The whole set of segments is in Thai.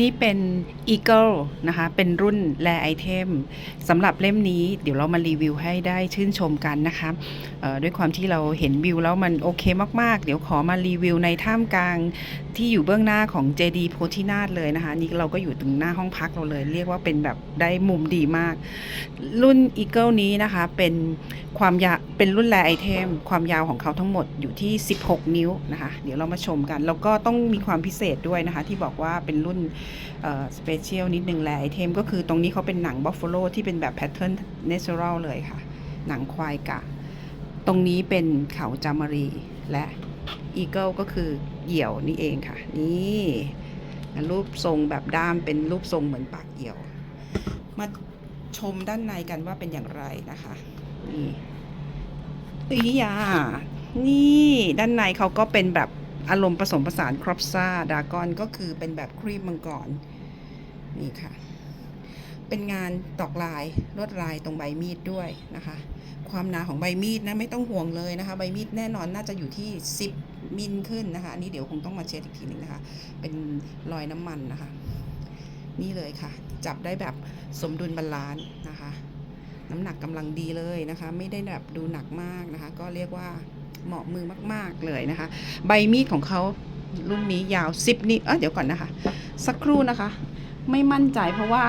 นี่เป็น Eagle นะคะ เป็นรุ่นแ r ไอเทมสำหรับเล่มนี้เดี๋ยวเรามารีวิวให้ได้ชื่นชมกันนะคะด้วยความที่เราเห็นวิวแล้วมันโอเคมาก ๆ เดี๋ยวขอมารีวิวในท่ามกลางที่อยู่เบื้องหน้าของ JD โพธินาถเลยนะคะ นี่เราก็อยู่ตรงหน้าห้องพักเราเลย เรียกว่าเป็นแบบได้มุมดีมาก รุ่น Eagle นี้นะคะเป็นความยาวเป็นรุ่นแ r ไอเทมความยาวของเขาทั้งหมดอยู่ที่ 16 นิ้วนะคะ เดี๋ยวเรามาชมกัน แล้วก็ต้องมีความพิเศษด้วยนะคะ ที่บอกว่าเป็นรุ่นสเปเชียลนิดนึงแ r ไอเทมก็คือตรงนี้เขาเป็นหนังบัฟฟ a โลที่เป็นแบบแพทเทิร์นเนเชอรัลเลยค่ะ หนังควายกะ ตรงนี้เป็นเขาจามารีและอีเกิลก็คือเหยี่ยวนี่เองค่ะ นี่รูปทรงแบบด้ามเป็นรูปทรงเหมือนปากเหยี่ยว มาชมด้านในกันว่าเป็นอย่างไรนะคะนี่อียานี่ ด้านในเขาก็เป็นแบบ อารมณ์ผสมผสานครอปซ่าดากอนก็คือเป็นแบบครีมมังกรนี่ค่ะ เป็นงานตอกลายลวดลายตรงใบมีดด้วยนะคะ ความหนาของใบมีดนะไม่ต้องห่วงเลยนะคะ ใบมีดแน่นอนน่าจะอยู่ที่ 10 มิลขึ้นนะคะ อันนี้เดี๋ยวคงต้องมาเช็ดอีกทีหนึงนะคะ เป็นรอยน้ำมันนะคะ นี่เลยค่ะ จับได้แบบสมดุลบาลานซ์นะคะ น้ำหนักกำลังดีเลยนะคะ ไม่ได้แบบดูหนักมากนะคะ ก็เรียกว่า เหมาะมือมาก ๆ เลยนะคะ ใบมีดของเขารุ่นนี้ยาว 10 นิ้วเออเดี๋ยวก่อนนะคะ สักครู่นะคะ ไม่มั่นใจเพราะว่า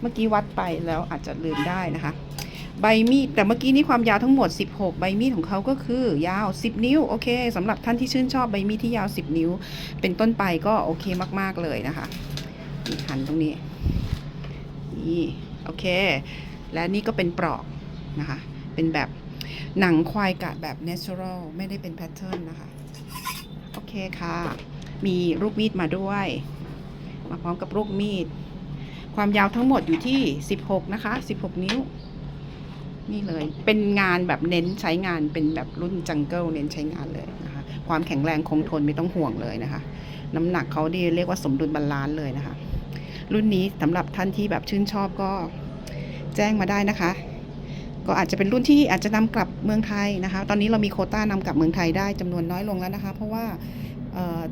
เมื่อกี้วัดไปแล้วอาจจะลืมได้นะคะ ใบมีดแต่เมื่อกี้นี้ความยาวทั้งหมด 16 ใบมีดของเขาก็คือยาว 10 นิ้วโอเคสำหรับท่านที่ชื่นชอบใบมีดที่ยาว 10 นิ้ว เป็นต้นไปก็โอเคมาก ๆ เลยนะคะนี่หันตรงนี้นี่โอเค และนี่ก็เป็นปลอกนะคะ เป็นแบบ หนังควายกะแบบ natural ไม่ได้เป็นแพทเทิร์นนะคะ โอเคค่ะ มีลูกมีดมาด้วย มาพร้อมกับลูกมีด ความยาวทั้งหมดอยู่ที่ 16 นะคะ 16 นิ้ว นี่เลย เป็นงานแบบเน้นใช้งานเป็นแบบรุ่นจังเกิลเน้นใช้งานเลยนะคะ ความแข็งแรงคงทนไม่ต้องห่วงเลยนะคะ น้ำหนักเขาดีเรียกว่าสมดุลบาลานซ์เลยนะคะ รุ่นนี้สำหรับท่านที่แบบชื่นชอบก็แจ้งมาได้นะคะ ก็อาจจะเป็นรุ่นที่อาจจะนำกลับเมืองไทยนะคะ ตอนนี้เรามีโคต้านำกลับเมืองไทยได้จำนวนน้อยลงแล้วนะคะ เพราะว่า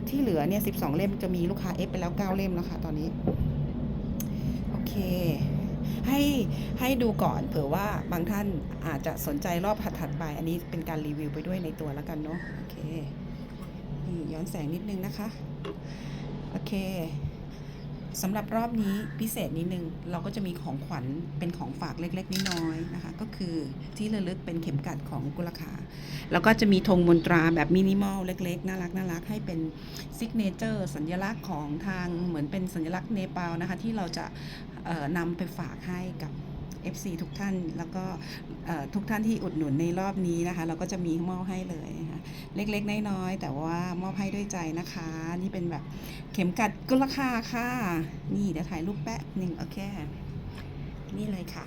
ที่เหลือเนี่ย12เล่มจะมีลูกค้าเอฟไปแล้ว9เล่มแล้วค่ะตอนนี้ โอเค ให้ให้ดูก่อนเผื่อว่าบางท่านอาจจะสนใจรอบถัดๆไป อันนี้เป็นการรีวิวไปด้วยในตัวแล้วกันเนาะโอเคนี่ย้อนแสงนิดนึงนะคะ โอเค สำหรับรอบนี้พิเศษนิดนึงเราก็จะมีของขวัญเป็นของฝากเล็ก ๆน้อยๆนะคะ ก็คือที่ระลึกเป็นเข็มกัดของกุลคาแล้วก็จะมีธงมนตราแบบมินิมอลเล็ก ๆ น่ารักน่ารักให้เป็นซิกเนเจอร์สัญลักษณ์ของทางเหมือนเป็นสัญลักษณ์เนปาลนะคะ ที่เราจะนำไปฝากให้กับ FC ทุกท่าน แล้วก็ทุกท่านที่อุดหนุนในรอบนี้นะคะ เราก็จะมีมอบให้เลยนะคะเล็กๆ น้อยๆแต่ว่ามอบให้ด้วยใจนะคะ นี่เป็นแบบเข็มกัดกุลค่าค่ะ นี่เดี๋ยวถ่ายรูปแป๊บหนึ่งโอเค นี่เลยค่ะ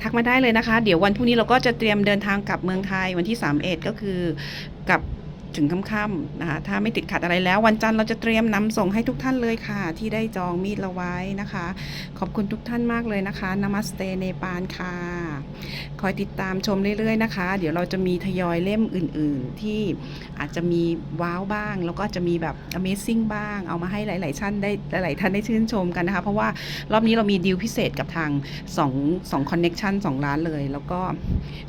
ทักมาได้เลยนะคะ เดี๋ยววันพรุ่งนี้เราก็จะเตรียมเดินทางกลับเมืองไทยวันที่3เอ็ดก็คือกลับ ถึงค่ำๆนะคะถ้าไม่ติดขัดอะไรแล้ว วันจันทร์เราจะเตรียมนำส่งให้ทุกท่านเลยค่ะ ที่ได้จองมีดเราไว้นะคะ ขอบคุณทุกท่านมากเลยนะคะนามัสเตเนปาลค่ะคอยติดตามชมเรื่อยๆนะคะ เดี๋ยวเราจะมีทยอยเล่มอื่นๆ ที่อาจจะมีว้าวบ้าง แล้วก็จะมีแบบ Amazing บ้าง เอามาให้หลายๆท่านได้หลายๆท่านได้ชื่นชมกันนะคะ เพราะว่ารอบนี้เรามีดีลพิเศษกับทาง2 2 Connection 2ร้านเลย แล้วก็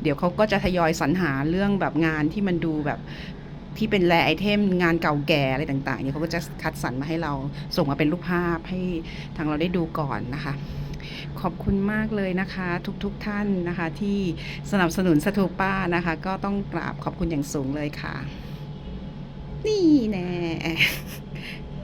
เดี๋ยวเขาก็จะทยอยสรรหาเรื่องแบบงานที่มันดูแบบ ที่เป็นแรไอเทมงานเก่าแก่อะไรต่างๆเนี่ยเขาก็จะคัดสรรมาให้เราส่งมาเป็นรูปภาพให้ทางเราได้ดูก่อนนะคะ ขอบคุณมากเลยนะคะทุกๆทท่านนะคะที่สนับสนุนสถูป้านะคะ ก็ต้องกราบขอบคุณอย่างสูงเลยค่ะ นี่แน่